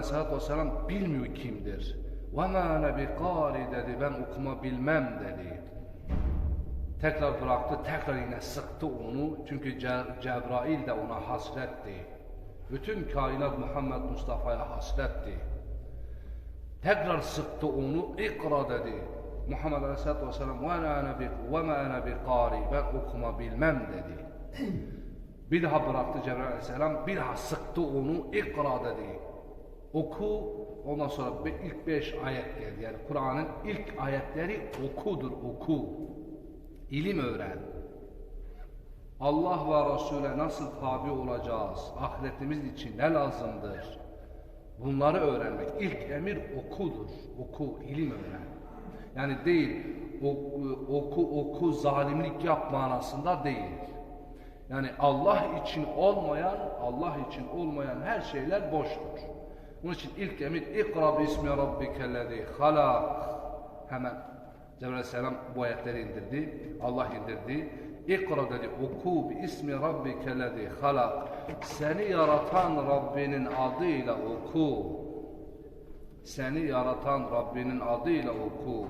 Aleyhisselatü Vesselam bilmiyor kimdir. وَمَا أَنَا بِقَارِ dedi, ben okuma bilmem dedi. Tekrar bıraktı, tekrar yine sıktı onu. Çünkü Ce- Cebrail de ona hasretti. Bütün kainat Muhammed Mustafa'ya hasretti. Tekrar sıktı onu, ikra dedi. Muhammed Aleyhisselatü Vesselam وَمَا أَنَا بِقَارِ Ben okuma bilmem dedi. Bir daha bıraktı Cebrail Aleyhisselam, bir daha sıktı onu, ikra dedi. Oku, ondan sonra ilk beş ayet geldi. Yani Kur'an'ın ilk ayetleri okudur, oku. İlim öğren. Allah ve Resul'e nasıl tabi olacağız? Ahiretimiz için ne lazımdır? Bunları öğrenmek. İlk emir okudur. Oku, ilim öğren. Yani değil, oku, oku zalimlik yap manasında değil. Yani Allah için olmayan, Allah için olmayan her şeyler boştur. Bunun için ilk emir ikra bi ismi rabbikellezi halak. Hemen Cebrail Aleyhisselam bu ayetleri indirdi. Allah indirdi. İkra dedi oku bi ismi rabbikellezi halak. Seni yaratan Rabbinin adıyla oku. Seni yaratan Rabbinin adıyla oku.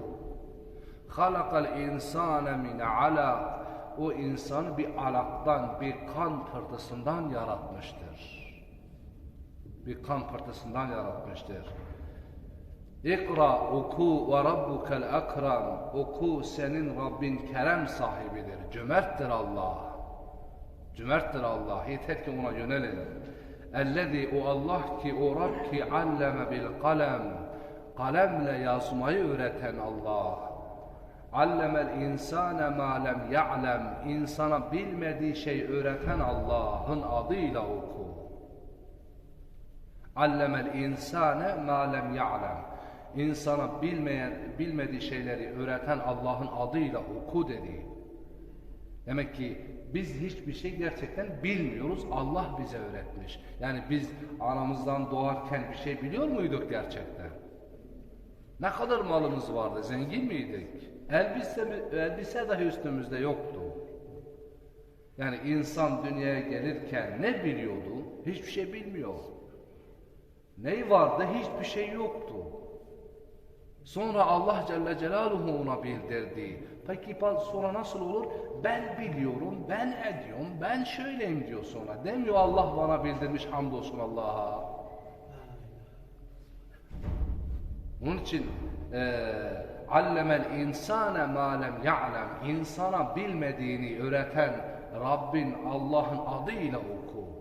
Halakal insane min alak. O insanı bir alaktan, bir kan pırtısından yaratmıştır. Bir kan pırtısından yaratmıştır. İkra oku ve rabbukel akram. Oku senin Rabbin kerem sahibidir. Cömerttir Allah. Cömerttir Allah. Yeter ki ona yönelin. Ellezî o Allah ki o Rab ki alleme bil kalem. Kalemle yazmayı öğreten Allah. Allemel insane ma lem ya'lem. İnsana bilmediği şey öğreten Allah'ın adıyla oku. Allemel insane ma lem ya'lem. İnsana bilmeyen, bilmediği şeyleri öğreten Allah'ın adıyla oku dedi. Demek ki biz hiçbir şey gerçekten bilmiyoruz. Allah bize öğretmiş. Yani biz anamızdan doğarken bir şey biliyor muyduk gerçekten? Ne kadar malımız vardı? Zengin miydik? Elbise, elbise dahi üstümüzde yoktu. Yani insan dünyaya gelirken ne biliyordu? Hiçbir şey bilmiyor. Ney vardı? Hiçbir şey yoktu. Sonra Allah Celle Celaluhu ona bildirdi. Peki sonra nasıl olur? Ben biliyorum, ben ediyorum, ben şöyleyim diyor sonra. Demiyor Allah bana bildirmiş hamdolsun Allah'a. Onun için eee allemel insane ma lem ya'lem insana bilmediğini öğreten Rabbin Allah'ın adıyla oku.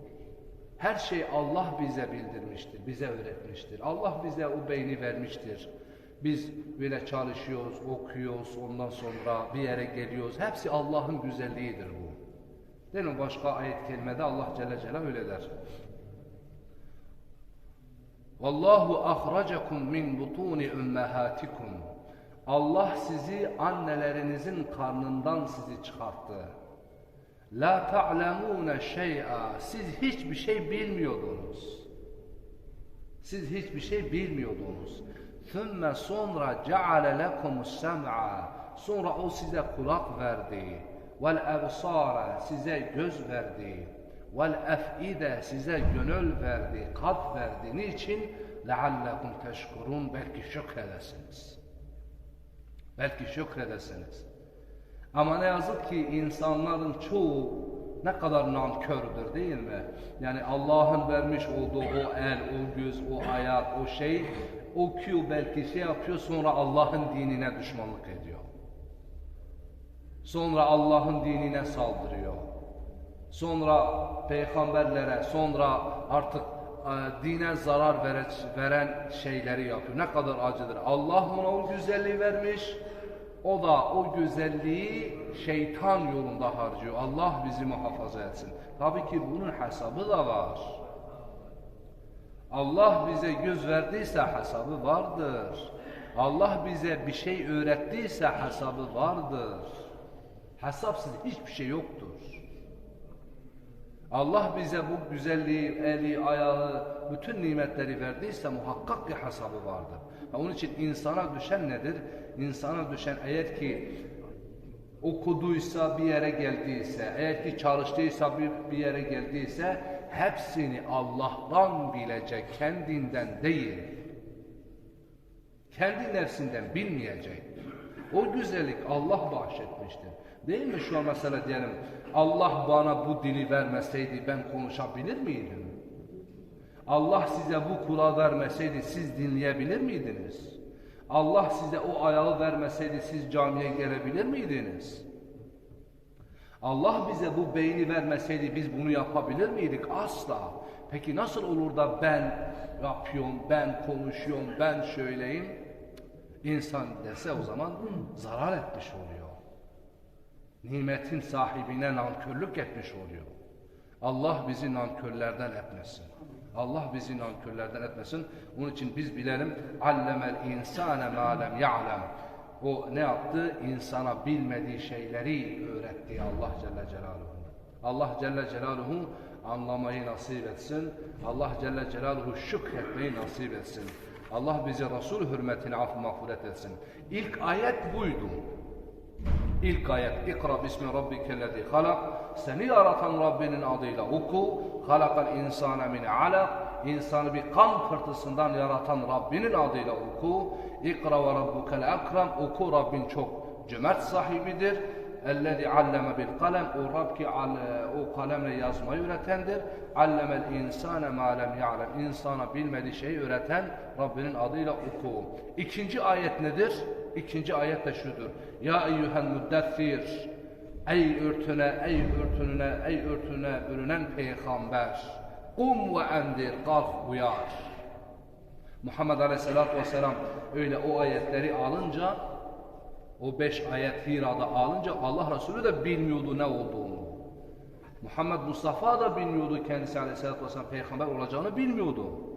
Her şey Allah bize bildirmiştir, bize öğretmiştir. Allah bize o beyni vermiştir. Biz böyle çalışıyoruz, okuyoruz, ondan sonra bir yere geliyoruz. Hepsi Allah'ın güzelliğidir bu. Değil mi? Başka ayet kelimede Allah Celle Celaluhu öyle der. Vallahu ahracakum min butuni ummahatikum. Allah sizi annelerinizin karnından sizi çıkarttı. La ta'lemune şey'a. Siz hiçbir şey bilmiyordunuz. Siz hiçbir şey bilmiyordunuz. Thumma sonra ceale lekumus sem'a. Sonra o size kulak verdi. Vel ebsara size göz verdi. Vel ef'ide size gönül verdi, kalp verdi. Niçin? Leallekum teşkurun. Belki şükredesiniz. Belki şükredesiniz. Ama ne yazık ki insanların çoğu ne kadar nankördür değil mi? Yani Allah'ın vermiş olduğu o el, o göz, o ayak, o şey okuyor belki şey yapıyor sonra Allah'ın dinine düşmanlık ediyor. Sonra Allah'ın dinine saldırıyor. Sonra peygamberlere, sonra artık e, dine zarar veren, veren şeyleri yapıyor. Ne kadar acıdır. Allah ona o güzelliği vermiş. O da o güzelliği şeytan yolunda harcıyor. Allah bizi muhafaza etsin. Tabii ki bunun hesabı da var. Allah bize göz verdiyse hesabı vardır. Allah bize bir şey öğrettiyse hesabı vardır. Hesapsız hiçbir şey yoktur. Allah bize bu güzelliği, eli, ayağı, bütün nimetleri verdiyse muhakkak ki hesabı vardır. Ve onun için insana düşen nedir? İnsana düşen eğer ki okuduysa bir yere geldiyse, eğer ki çalıştıysa bir, bir yere geldiyse hepsini Allah'tan bilecek, kendinden değil. Kendi nefsinden bilmeyecek. O güzellik Allah bahşetmiştir. Değil mi şu an mesela diyelim Allah bana bu dili vermeseydi ben konuşabilir miydim? Allah size bu kulağı vermeseydi siz dinleyebilir miydiniz? Allah size o ayağı vermeseydi siz camiye gelebilir miydiniz? Allah bize bu beyni vermeseydi biz bunu yapabilir miydik? Asla. Peki nasıl olur da ben yapıyorum, ben konuşuyorum, ben şöyleyim? İnsan dese o zaman zarar etmiş oluyor. Nimetin sahibine nankörlük etmiş oluyor. Allah bizi nankörlerden etmesin. Allah bizi nankörlerden etmesin. Onun için biz bilelim allemel insane ma lem ya'lem. O ne yaptı? İnsana bilmediği şeyleri öğretti Allah Celle Celaluhu. Allah Celle Celaluhu anlamayı nasip etsin. Allah Celle Celaluhu şükretmeyi nasip etsin. Allah bize Resul hürmetine affı mağfiret etsin. İlk ayet buydu. İlk ayet İkra bismi rabbikellezi halak Seni yaratan Rabbinin adıyla oku. Halakal insane min alak İnsanı bir kan pırtısından yaratan Rabbinin adıyla oku. İkra ve rabbukel ekrem Oku Rabbin çok cömert sahibidir. Ellezî alleme bil kalem. O Rab ki o kalemle yazmayı öğretendir Allemel insane ma lem ya'lem. İnsana bilmediği şeyi öğreten Rabbinin adıyla oku. İkinci ayet nedir? İkinci ayet de şudur. Ya eyyuhel müddessir. Ey örtüne, ey örtününe, ey örtüne bürünen peygamber. Kum ve endir, kalk uyar. Muhammed Aleyhisselatü Vesselam öyle o ayetleri alınca, o beş ayet Hira'da alınca Allah Resulü de bilmiyordu ne olduğunu. Muhammed Mustafa da bilmiyordu kendisi Aleyhisselatü Vesselam peygamber olacağını bilmiyordu.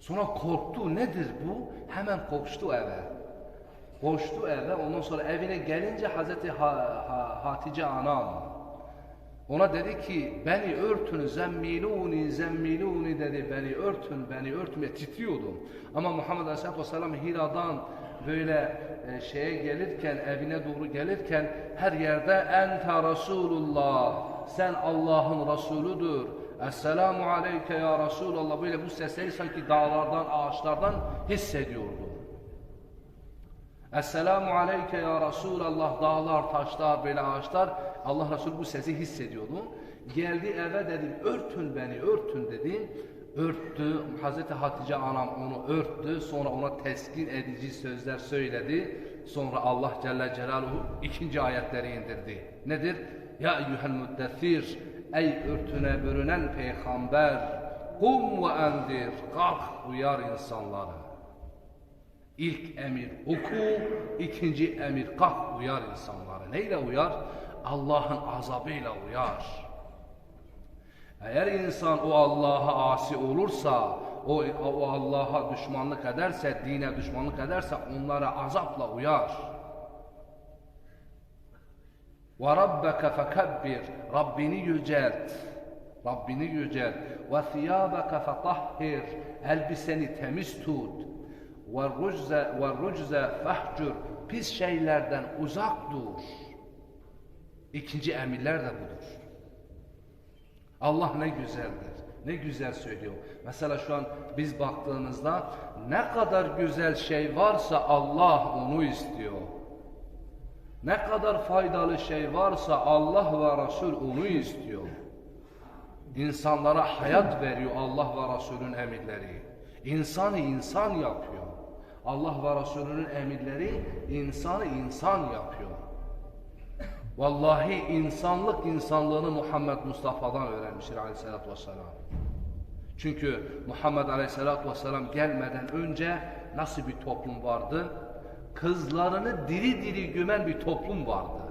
Sonra korktu. Nedir bu? Hemen koştu eve. Koştu eve. Ondan sonra evine gelince Hazreti ha Ha- Hatice anam ona dedi ki beni örtün zemmiluni zemmiluni dedi beni örtün beni örtün ve titriyordum. Ama Muhammed Aleyhisselatü Vesselam Hira'dan böyle e, şeye gelirken evine doğru gelirken her yerde ente Resulullah sen Allah'ın Resulüdür. Esselamu aleyke ya Resulallah böyle bu sesleri sanki dağlardan ağaçlardan hissediyordu. Esselamu aleyke ya Resulallah dağlar, taşlar, böyle ağaçlar. Allah Resulü bu sesi hissediyordu. Geldi eve dedi örtün beni örtün dedi. Örttü. Hazreti Hatice anam onu örttü. Sonra ona teskin edici sözler söyledi. Sonra Allah Celle Celaluhu ikinci ayetleri indirdi. Nedir? Ya eyyuhel müddessir ey örtüne bürünen peygamber kum ve endir kalk uyar insanları. İlk emir oku, ikinci emir kalk uyar insanları. Neyle uyar? Allah'ın azabıyla uyar. Eğer insan o Allah'a asi olursa, o, o Allah'a düşmanlık ederse, dine düşmanlık ederse onlara azapla uyar. وَرَبَّكَ فَكَبِّرْ Rabbini yücelt. Rabbini yücelt. وَثِيَابَكَ فَطَهِّرْ Elbiseni temiz tut. وَالرُّجْزَ وَالرُّجْزَ فَحْجُرْ Pis şeylerden uzak dur. İkinci emirler de budur. Allah ne güzeldir. Ne güzel söylüyor. Mesela şu an biz baktığımızda ne kadar güzel şey varsa Allah onu istiyor. Ne kadar faydalı şey varsa Allah ve Resul onu istiyor. İnsanlara hayat veriyor Allah ve Resulün emirleri. İnsanı insan yapıyor. Allah ve Resulünün emirleri insanı insan yapıyor. Vallahi insanlık insanlığını Muhammed Mustafa'dan öğrenmiştir aleyhissalatü vesselam. Çünkü Muhammed aleyhissalatü vesselam gelmeden önce nasıl bir toplum vardı? Kızlarını diri diri gömen bir toplum vardı.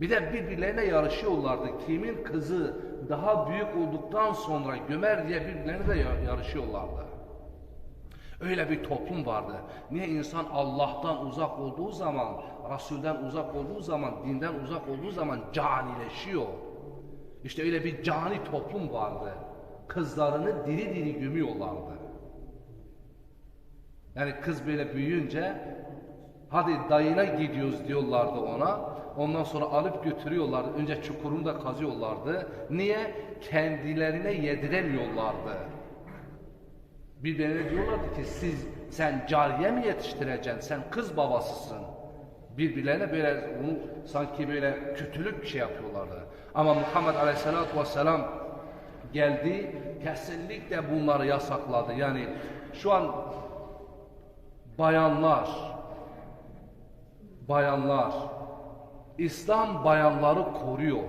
Bir de birbirlerine yarışıyorlardı. Kimin kızı daha büyük olduktan sonra gömer diye birbirlerine de ya- yarışıyorlardı. Öyle bir toplum vardı. Niye insan Allah'tan uzak olduğu zaman, Resul'den uzak olduğu zaman, dinden uzak olduğu zaman canileşiyor. İşte öyle bir cani toplum vardı. Kızlarını diri diri gömüyorlardı. Yani kız böyle büyüyünce Hadi dayına gidiyoruz diyorlardı ona. Ondan sonra alıp götürüyorlardı. Önce çukurunu da kazıyorlardı. Niye? Kendilerine yediremiyorlardı. Birbirine diyorlardı ki siz sen cariye mi yetiştireceksin? Sen kız babasısın. Birbirlerine böyle bunu sanki böyle kötülük bir şey yapıyorlardı. Ama Muhammed Aleyhisselatü Vesselam geldi kesinlikle bunları yasakladı. Yani şu an bayanlar bayanlar İslam bayanları koruyor.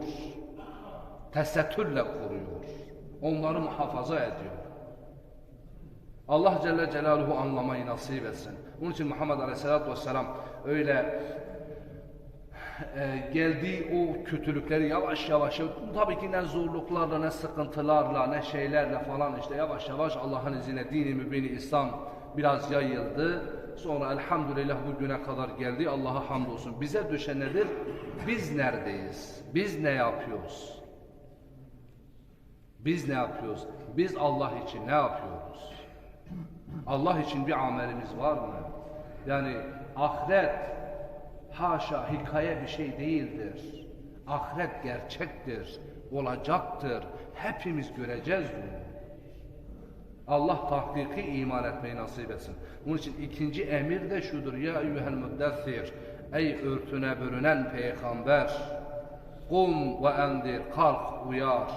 Tesettürle koruyor. Onları muhafaza ediyor. Allah Celle Celaluhu anlamayı nasip etsin. Onun için Muhammed Aleyhisselatü Vesselam öyle e, geldiği o kötülükleri yavaş yavaş tabii ki ne zorluklarla ne sıkıntılarla ne şeylerle falan işte yavaş yavaş Allah'ın izniyle dini mübini İslam biraz yayıldı. Sonra elhamdülillah bugüne kadar geldi. Allah'a hamdolsun. Bize düşen nedir? Biz neredeyiz? Biz ne yapıyoruz? Biz ne yapıyoruz? Biz Allah için ne yapıyoruz? Allah için bir amelimiz var mı? Yani ahiret haşa hikaye bir şey değildir. Ahiret gerçektir, olacaktır. Hepimiz göreceğiz bunu. Allah tahkiki iman etmeyi nasip etsin. Bunun için ikinci emir de şudur. Ya eyyuhel müddessir. Ey örtüne bürünen peygamber. Kum ve endir. Kalk uyar.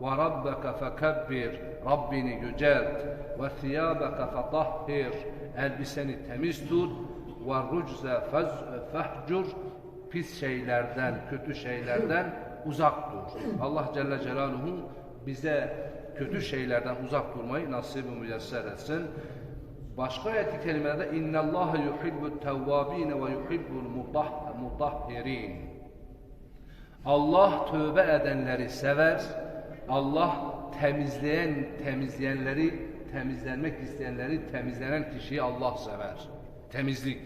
Ve rabbeke fekebbir. Rabbini yücelt. Ve thiyabeke fetahhir. Elbiseni temiz tut. Ve rucze fehcur. Pis şeylerden, kötü şeylerden uzak dur. Allah Celle Celaluhu bize kötü şeylerden uzak durmayı nasip-i müyesser etsin. Başka ayet-i kerimelerde inna Allah yuhibbut tevvabin ve yuhibbul mutah- mutahhirin. Allah tövbe edenleri sever. Allah temizleyen temizleyenleri temizlenmek isteyenleri temizlenen kişiyi Allah sever. Temizlik.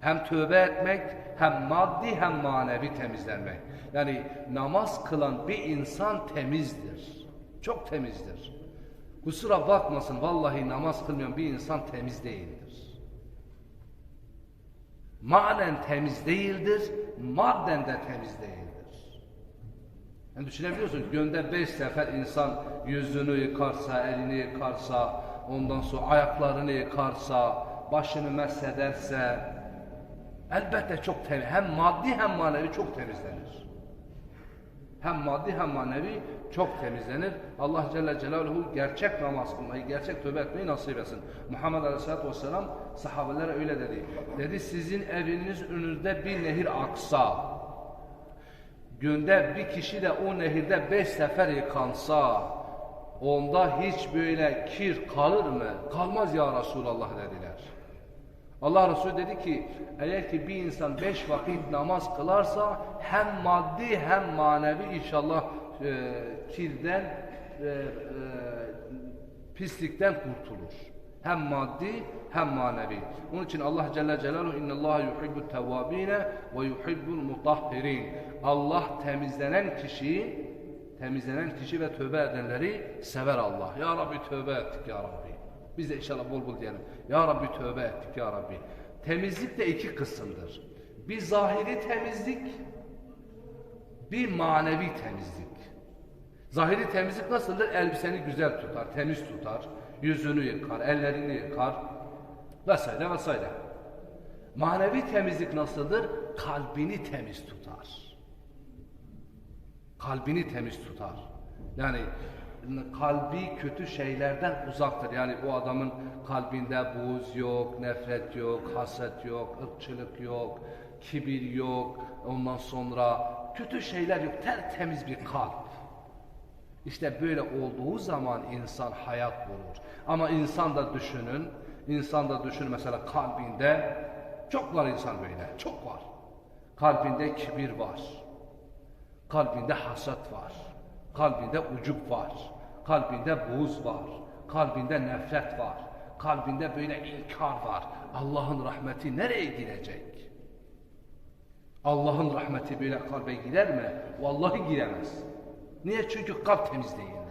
Hem tövbe etmek, hem maddi hem manevi temizlenmek. Yani namaz kılan bir insan temizdir. Çok temizdir. Kusura bakmasın vallahi namaz kılmayan bir insan temiz değildir. Manen temiz değildir, madden de temiz değildir. Yani düşünebiliyorsun günde beş sefer insan yüzünü yıkarsa, elini yıkarsa, ondan sonra ayaklarını yıkarsa, başını mesederse, elbette çok temiz, hem maddi hem manevi çok temizlenir. Hem maddi hem manevi çok temizlenir. Allah Celle Celaluhu gerçek namaz kılmayı, gerçek tövbe etmeyi nasip etsin. Muhammed Aleyhisselatü Vesselam sahabelere öyle dedi. Dedi sizin eviniz önünüzde bir nehir aksa, günde bir kişi de o nehirde beş sefer yıkansa, onda hiç böyle kir kalır mı? Kalmaz ya Resulallah dediler. Allah Resulü dedi ki eğer ki bir insan beş vakit namaz kılarsa hem maddi hem manevi inşallah e, kirden e, e, pislikten kurtulur. Hem maddi hem manevi. Onun için Allah Celle Celaluhu innallaha yuhibbut tevvabine ve yuhibbul mutahhirin. Allah temizlenen kişiyi temizlenen kişi ve tövbe edenleri sever Allah. Ya Rabbi tövbe ettik ya Rabbi. Biz de inşallah bol bol diyelim. Ya Rabbi tövbe ettik ya Rabbi. Temizlik de iki kısımdır. Bir zahiri temizlik, bir manevi temizlik. Zahiri temizlik nasıldır? Elbiseni güzel tutar, temiz tutar, yüzünü yıkar, ellerini yıkar vesaire vesaire. Manevi temizlik nasıldır? Kalbini temiz tutar. Kalbini temiz tutar. Yani kalbi kötü şeylerden uzaktır. Yani bu adamın kalbinde buğz yok, nefret yok, haset yok, ırkçılık yok, kibir yok. Ondan sonra kötü şeyler yok. Tertemiz bir kalp. İşte böyle olduğu zaman insan hayat bulur. Ama insan da düşünün, insan da düşünün mesela kalbinde çok var insan böyle, çok var. Kalbinde kibir var. Kalbinde hasat var. Kalbinde ucup var. Kalbinde buğz var. Kalbinde nefret var. Kalbinde böyle inkar var. Allah'ın rahmeti nereye gidecek? Allah'ın rahmeti böyle kalbe gider mi? Vallahi giremez. Niye? Çünkü kalp temiz değil.